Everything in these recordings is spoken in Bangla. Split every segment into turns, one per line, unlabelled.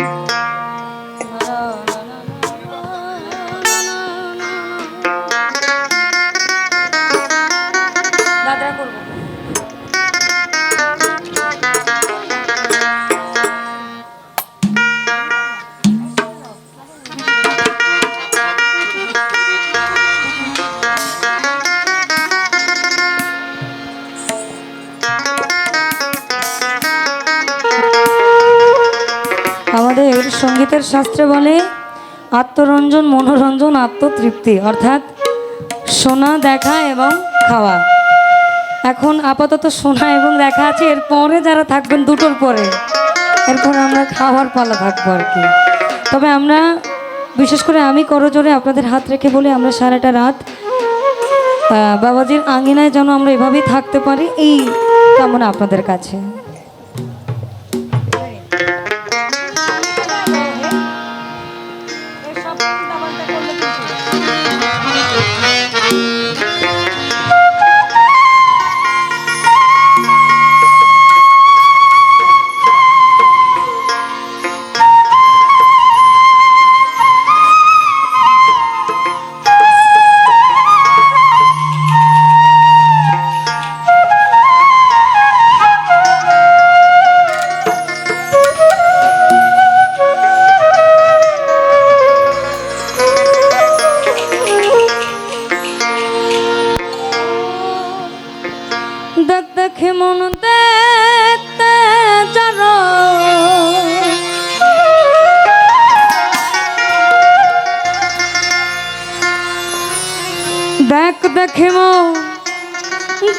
Thank you. আমাদের সঙ্গীতের শাস্ত্রে বলে, আত্মরঞ্জন, মনোরঞ্জন, আত্মতৃপ্তি, অর্থাৎ শোনা দেখা এবং খাওয়া। এখন আপাতত শোনা এবং দেখা আছে এরপরে যারা থাকবেন দুটোর পরে। এরপর আমরা খাওয়ার পালা থাকব আর কি। তবে আমরা, বিশেষ করে আমি করজোরে আপনাদের হাত রেখে বলি, আমরা সারাটা রাত বাবাজির আঙিনায় যেন আমরা এভাবেই থাকতে পারি, এই কামনা আপনাদের কাছে। দেখ মন দেখতে যারো দেখ দেখে মন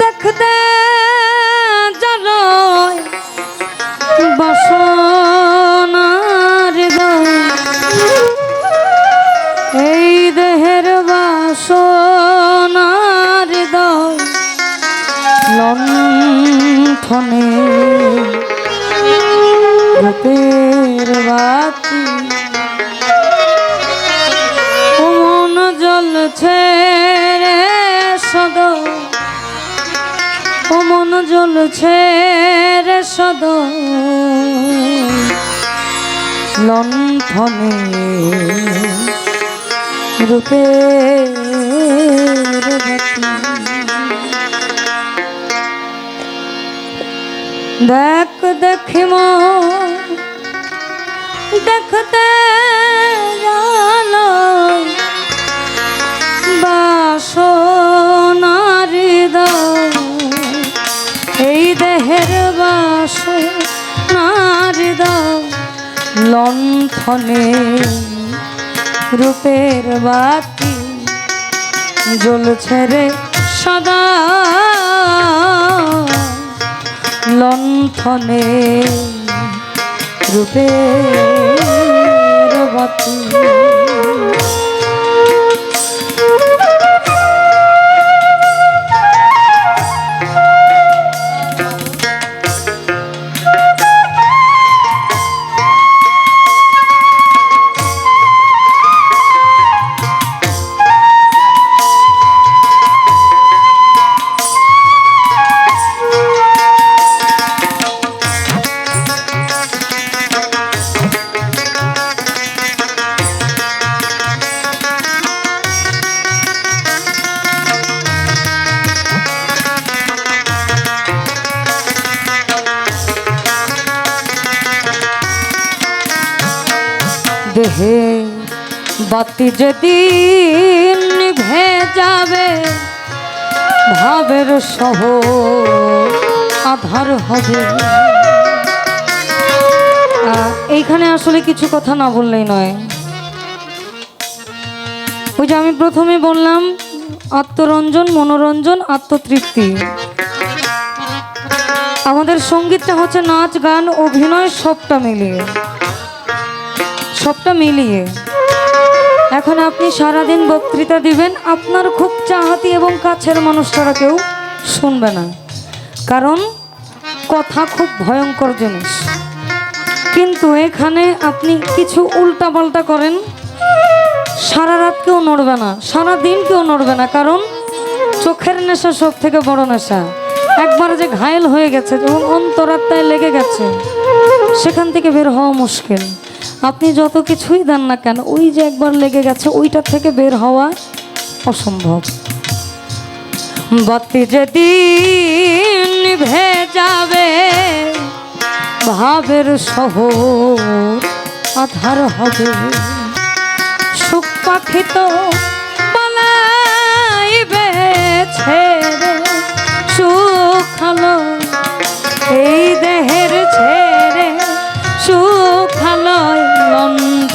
দেখতে জ্বলছে রে সদ ও মন জ্বলছে রে সদ লণ্ঠনে বাতি দেখ দেখিম দেখতে জানো। বাসনার এই দেহের বাসনার লণ্ঠনে রূপের বাতি জ্বলছে রে সদা। লণ্ঠনে রূপের বাতি দেহে বাতি যেদিন নিভে যাবে ভাবের সহ আধার হবে। এইখানে আসলে কিছু কথা না বললেই নয়। ওই যে আমি প্রথমে বললাম, আত্মরঞ্জন, মনোরঞ্জন, আত্মতৃপ্তি। আমাদের সঙ্গীতটা হচ্ছে নাচ, গান, অভিনয়, সবটা মিলিয়ে। সবটা মিলিয়ে। এখন আপনি সারাদিন বক্তৃতা দিবেন, আপনার খুব চাহাতি এবং কাছের মানুষ ছাড়া কেউ শুনবে না। কারণ কথা খুব ভয়ঙ্কর জিনিস। কিন্তু এখানে আপনি কিছু উল্টা পাল্টা করেন, সারা রাত কেউ নড়বে না, সারা দিন কেউ নড়বে না, কারণ চোখের নেশা সব থেকে বড় নেশা। একবার যে ঘায়েল হয়ে গেছে, এবং অন্তরাত্মায় লেগে গেছে, সেখান থেকে বের হওয়া মুশকিল। আপনি যত কিছুই দেন না কেন, ওই যে একবার লেগে গেছে ওইটা থেকে বের হওয়া অসম্ভব। বাতি যদি নিভে যাবে ভাবের সহ আধার হবে। সুখ পাখি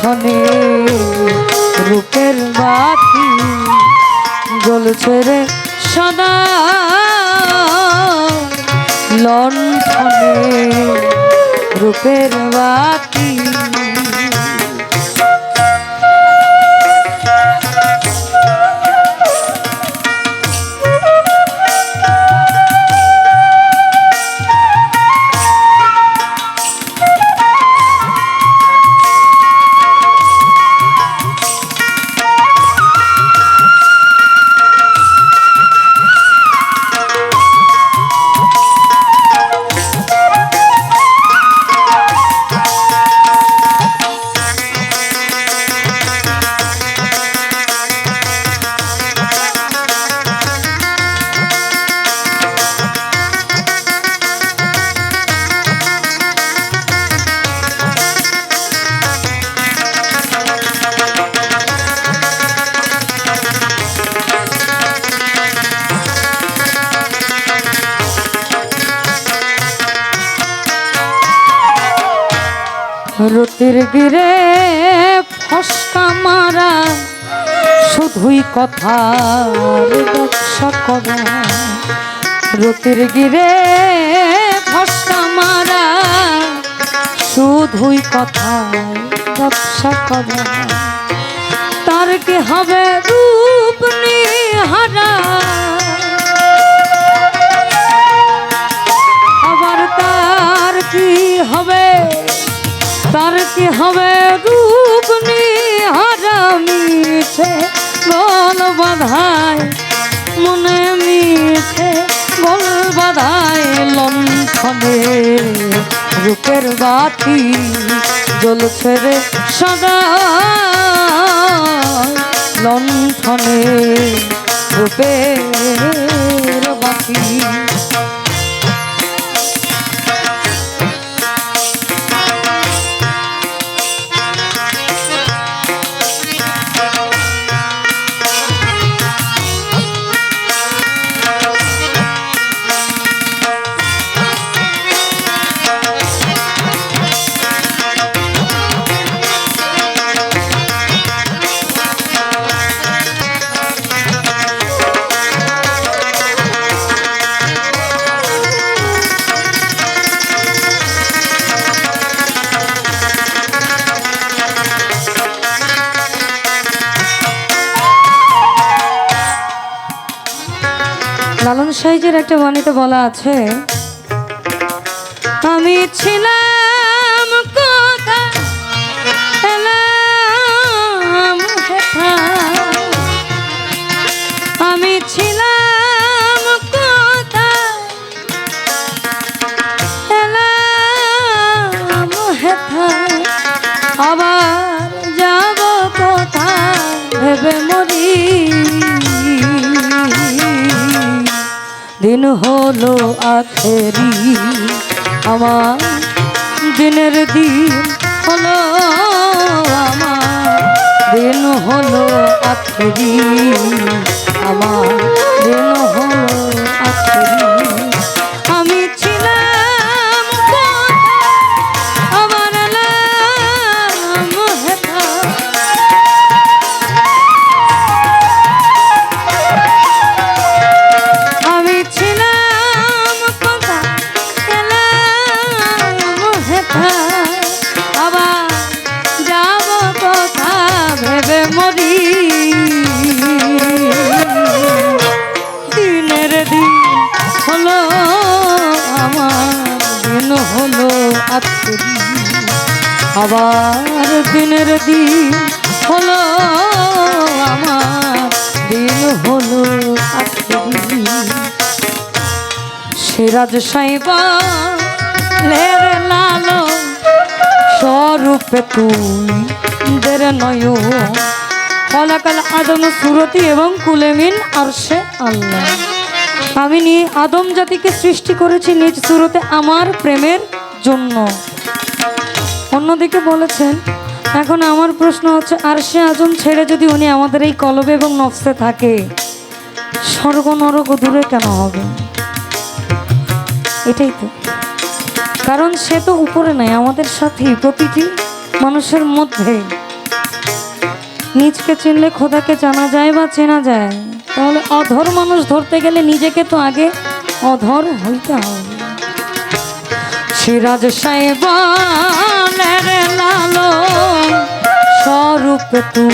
লণ্ঠনে রূপের বাতি জ্বলছে রে সদা। লণ্ঠনে রূপের বাতি রতির গিরে ফসকা মারা, শুধুই কথা করা। রতির গিরে ফসকা মারা, শুধুই কথা ব্যবসা করা। তার কি হবে রূপ নিহারা? আবার তার কি হবে তার কি হবে রূপ নিহারা মিছে? গল বাধায়, মনে মিছে। গল বাধায় লণ্ঠনে রূপের বাতি জ্বলছে রে সদা। লণ্ঠনে রূপের বাতি। সাইজের একটা বাণীতে বলা আছে আমি ছিলাম দিন হলো আখেরি। আমার দিনের দিন হলো আমার। দিন হলো আখেরি। আমার দিন হলো আবার দিনের দিন হলো আমার, দিন হলো সিরাজ সাইবা লের লালো স্বরূপে তুই দের নয় হলাকাল আদম সুরতি এবং কুলেমিন আরশে আল্লাহ। আমি আদম জাতিকে সৃষ্টি করেছি নিজ সুরতে আমার প্রেমের জন্য। অন্যদিকে বলেছেন, এখন আমার প্রশ্ন হচ্ছে, আর সে আজম ছেড়ে যদি উনি আমাদের এই কলবে এবং নফসে থাকে স্বর্গ নরক দূরে কেন হবে? এটাই তো। কারণ সে তো উপরে নাই, আমাদের সাথেই, প্রতিটি মানুষের মধ্যে। নিজকে চিনলে খোদাকে জানা যায় বা চেনা যায়, তাহলে অধর মানুষ ধরতে গেলে নিজেকে তো আগে অধর হইতে হবে। সিরাজ সাহেবের লালো স্বরূপ তু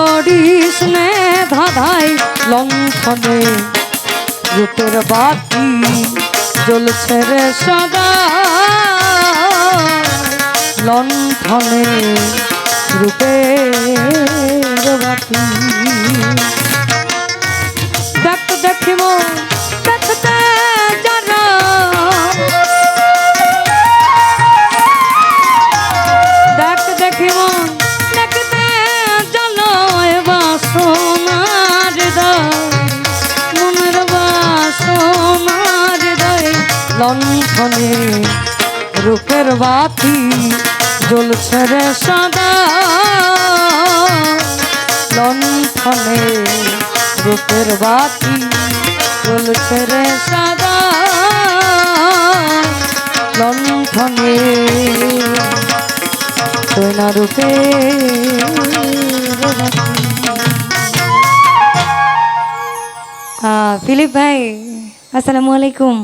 পড়িস নে ধাঁধাই লঙ্ঘনে রূপের বাতি জ্বলছে রে সদা। লণ্ঠনে রূপের বাতি। দেখ দেখতে লণ্ঠনে রূপের বাতি জ্বলছে রে সদা। লণ্ঠনে রূপের বাতি জ্বলছে রে সদা। লণ্ঠনে সোনা রূপে ফিলিপ ভাই, আসসালামু আলাইকুম।